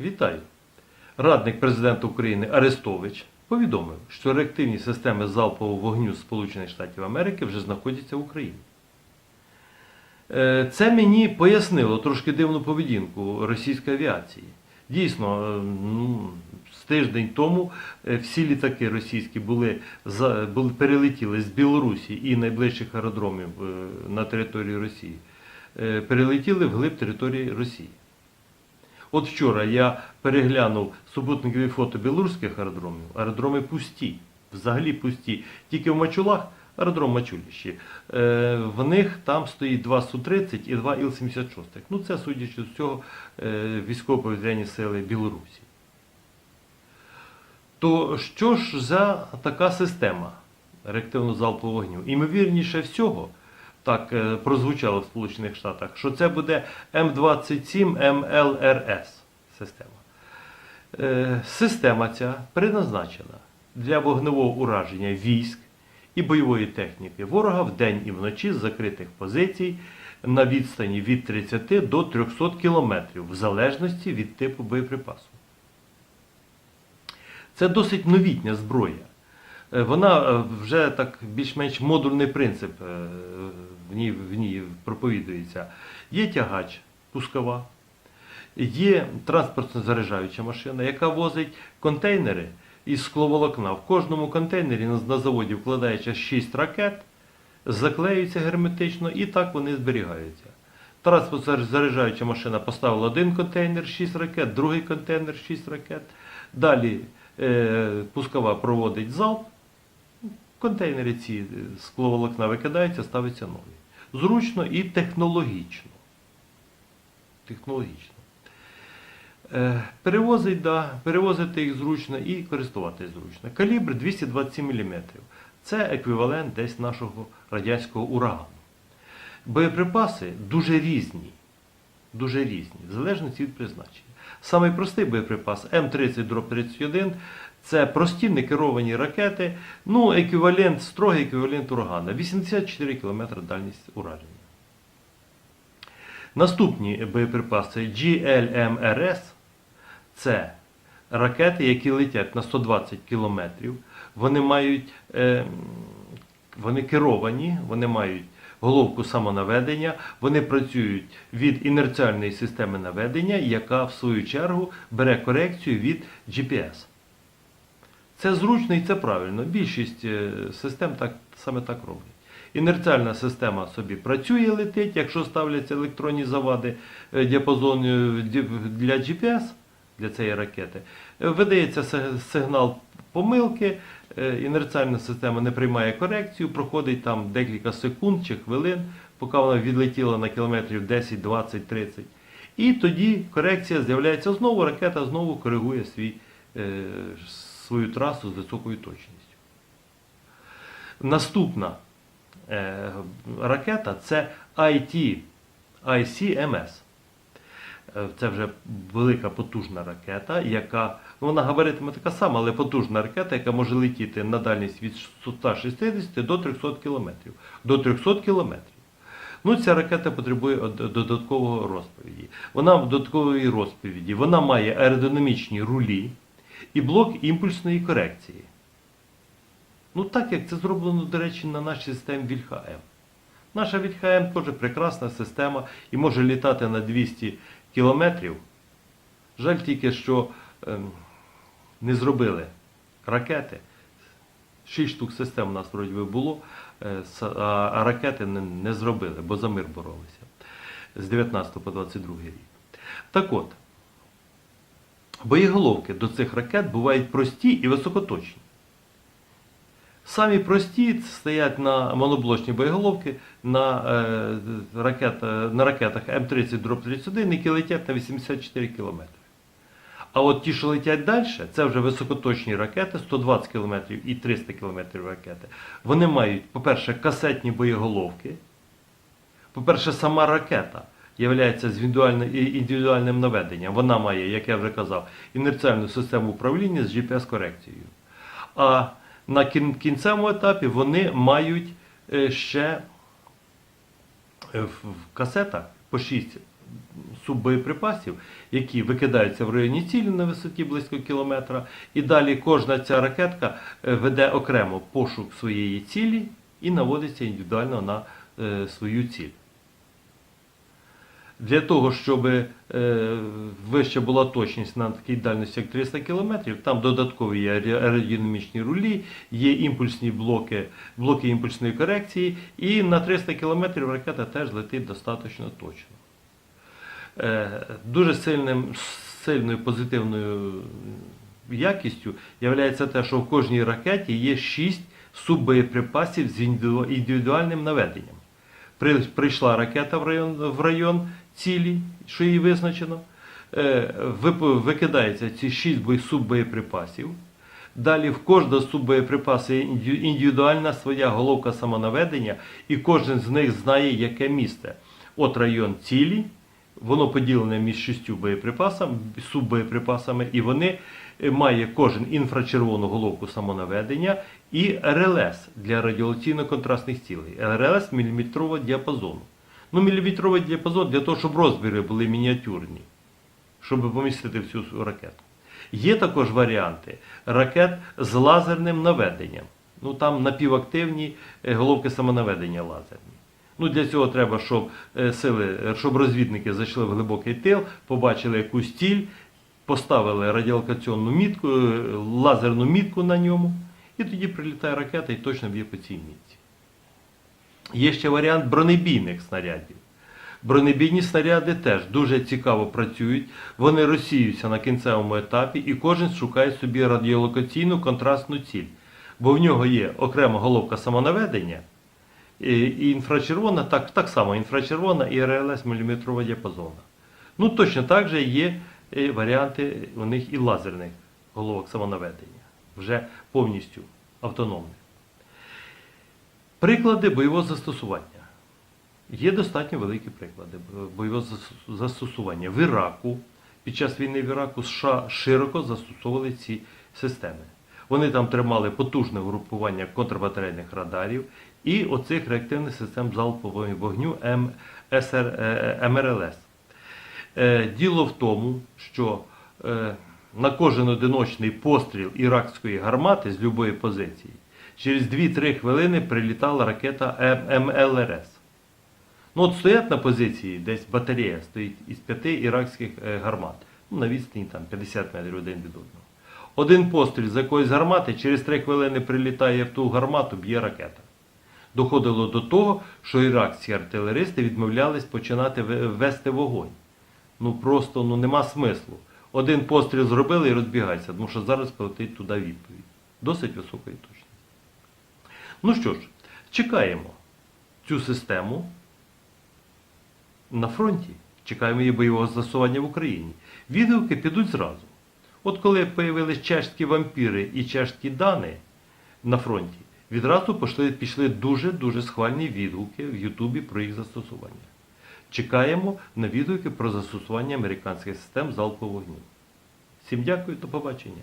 Вітаю! Радник президента України Арестович повідомив, що реактивні системи залпового вогню Сполучених Штатів Америки вже знаходяться в Україні. Е, Це мені пояснило трошки дивну поведінку російської авіації. Дійсно, е, ну, з тиждень тому е, всі літаки російські були, були перелетіли з Білорусі і найближчих аеродромів на території Росії, перелетіли вглиб території Росії. От вчора я переглянув супутникові фото білоруських аеродромів. Аеродроми пусті, взагалі пусті. Тільки в Мачулах, аеродром Мачуліщі, е, в них там стоїть два Су-30 і два Іл-76. Ну це, судячи з цього, е, військово-повітряні сили Білорусі. То що ж за така система реактивно-залпового вогню? Імовірніше всього, так е, прозвучало в Сполучених Штатах, що це буде М27 МЛРС система. Е, Система ця предназначена для вогневого ураження військ і бойової техніки ворога вдень і вночі з закритих позицій на відстані від 30 до 300 кілометрів в залежності від типу боєприпасу. Це досить новітня зброя. Е, Вона е, вже так більш-менш модульний принцип е, в ній, в ній проповідується. Є тягач пускова, є транспортно заряджаюча машина, яка возить контейнери із скловолокна. В кожному контейнері на, заводі вкладається 6 ракет, заклеюються герметично і так вони зберігаються. Транспортно заряджаюча машина поставила один контейнер, 6 ракет, другий контейнер, 6 ракет. Далі пускова проводить залп, контейнери ці е, скловолокна викидаються, ставиться нові. Зручно і технологічно. Технологічно. Е, Перевозить, да, перевозити їх зручно і користуватись зручно. Калібр 227 мм. Це еквівалент десь нашого радянського урагану. Боєприпаси дуже різні. Дуже різні, в залежності від призначення. Самий простий боєприпас М30-31 це прості некеровані ракети, ну, еквівалент, строгий еквівалент урагана. 84 км дальність ураження. Наступні боєприпаси GLMRS це ракети, які летять на 120 км. Вони мають, е, вони керовані, вони мають головку самонаведення, вони працюють від інерціальної системи наведення, яка в свою чергу бере корекцію від GPS. Це зручно і це правильно. Більшість е, систем так, саме так роблять. Інерціальна система собі працює, летить, якщо ставляться електронні завади е, діапазону для GPS, для цієї ракети, е, видається сигнал помилки, е, інерціальна система не приймає корекцію, проходить там декілька секунд чи хвилин, поки вона відлетіла на кілометрів 10, 20, 30. І тоді корекція з'являється знову, ракета знову коригує свій, е, свою трасу з високою точністю. Наступна е, ракета це IT, ICMS. Е, Це вже велика потужна ракета, яка, ну вона габаритами така сама, але потужна ракета, яка може летіти на дальність від 160 до 300 км. До 300 км. Ну, ця ракета потребує додаткового розповіді. Вона в додаткової розповіді. Вона має аеродинамічні рулі і блок імпульсної корекції. Ну так як це зроблено, до речі, на нашій системі Вільха-М. Наша Вільха-М теж прекрасна система і може літати на 200 кілометрів. Жаль тільки, що ем, не зробили ракети. Шість штук систем у нас вроді було, е, а, ракети не, не зробили, бо за мир боролися з 19 по 22 рік. Так от, боєголовки до цих ракет бувають прості і високоточні. Самі прості стоять на моноблочні боєголовки на, е, ракет, на ракетах М30-31, які летять на 84 км. А от ті, що летять далі, це вже високоточні ракети, 120 км і 300 км ракети. Вони мають, по-перше, касетні боєголовки. По-перше, сама ракета є індивідуальним наведенням. Вона має, як я вже казав, інерціальну систему управління з GPS-корекцією. А на кінцевому етапі вони мають е, ще е, в касетах по 6 суббоєприпасів, які викидаються в районі цілі на висоті близько кілометра. І далі кожна ця ракетка е, веде окремо пошук своєї цілі і наводиться індивідуально на свою ціль. Для того, щоб е, вища була точність на такій дальності, як 300 км, там додаткові є аеродинамічні рулі, є імпульсні блоки, блоки імпульсної корекції, і на 300 км ракета теж летить достатньо точно. Е, Дуже сильним, сильною позитивною якістю є те, що в кожній ракеті є 6 суббоєприпасів з індивідуальним наведенням. Прийшла ракета в район, в район цілі, що її визначено. е, Викидається ці 6 суббоєприпасів. Далі в кожного з суббоєприпасу є індивідуальна своя головка самонаведення, і кожен з них знає, яке місце. От район цілі, воно поділене між шістю боєприпасами, суббоєприпасами, і вони е, має кожен інфрачервону головку самонаведення і РЛС для радіолокаційно-контрастних цілей. РЛС міліметрового діапазону. Ну, міліметровий діапазон для того, щоб розміри були мініатюрні, щоб помістити всю ракету. Є також варіанти ракет з лазерним наведенням. Ну там напівактивні е, головки самонаведення лазерні. Ну, для цього треба, щоб е, сили, щоб розвідники зайшли в глибокий тил, побачили якусь ціль, поставили радіолокаційну мітку, е, лазерну мітку на ньому, і тоді прилітає ракета і точно б'є по цій мітці. Є ще варіант бронебійних снарядів. Бронебійні снаряди теж дуже цікаво працюють, вони розсіюються на кінцевому етапі і кожен шукає собі радіолокаційну контрастну ціль. Бо в нього є окрема головка самонаведення, і інфрачервона, так, так само інфрачервона і РЛС міліметрова діапазона. Ну точно так же є е, варіанти у них і лазерних головок самонаведення, вже повністю автономних. Приклади бойового застосування. Є достатньо великі приклади бойового застосування. В Іраку, під час війни в Іраку США широко застосовували ці системи. Вони там тримали потужне групування контрбатарейних радарів і оцих реактивних систем залпового вогню М- СР, е, МРЛС. Е, Діло в тому, що е, на кожен одиночний постріл іракської гармати з будь-якої позиції через 2-3 хвилини прилітала ракета МЛРС. Ну от стоять на позиції, десь батарея стоїть із п'яти іракських е, гармат. Ну, на відстані там 50 метрів один від одного. Один постріл з якоїсь гармати, через 3 хвилини прилітає в ту гармату, б'є ракета. Доходило до того, що іракські артилеристи відмовлялись починати вести вогонь. Ну просто ну, нема смислу. Один постріл зробили і розбігайся, тому що зараз полетить туди відповідь. Досить високої точності. Ну що ж, чекаємо цю систему на фронті. Чекаємо її бойового застосування в Україні. Відгуки підуть зразу. От коли появились чешські вампіри і чешські дани на фронті, відразу пішли, пішли дуже-дуже схвальні відгуки в Ютубі про їх застосування. Чекаємо на відгуки про застосування американських систем залпового вогню. Всім дякую, до побачення.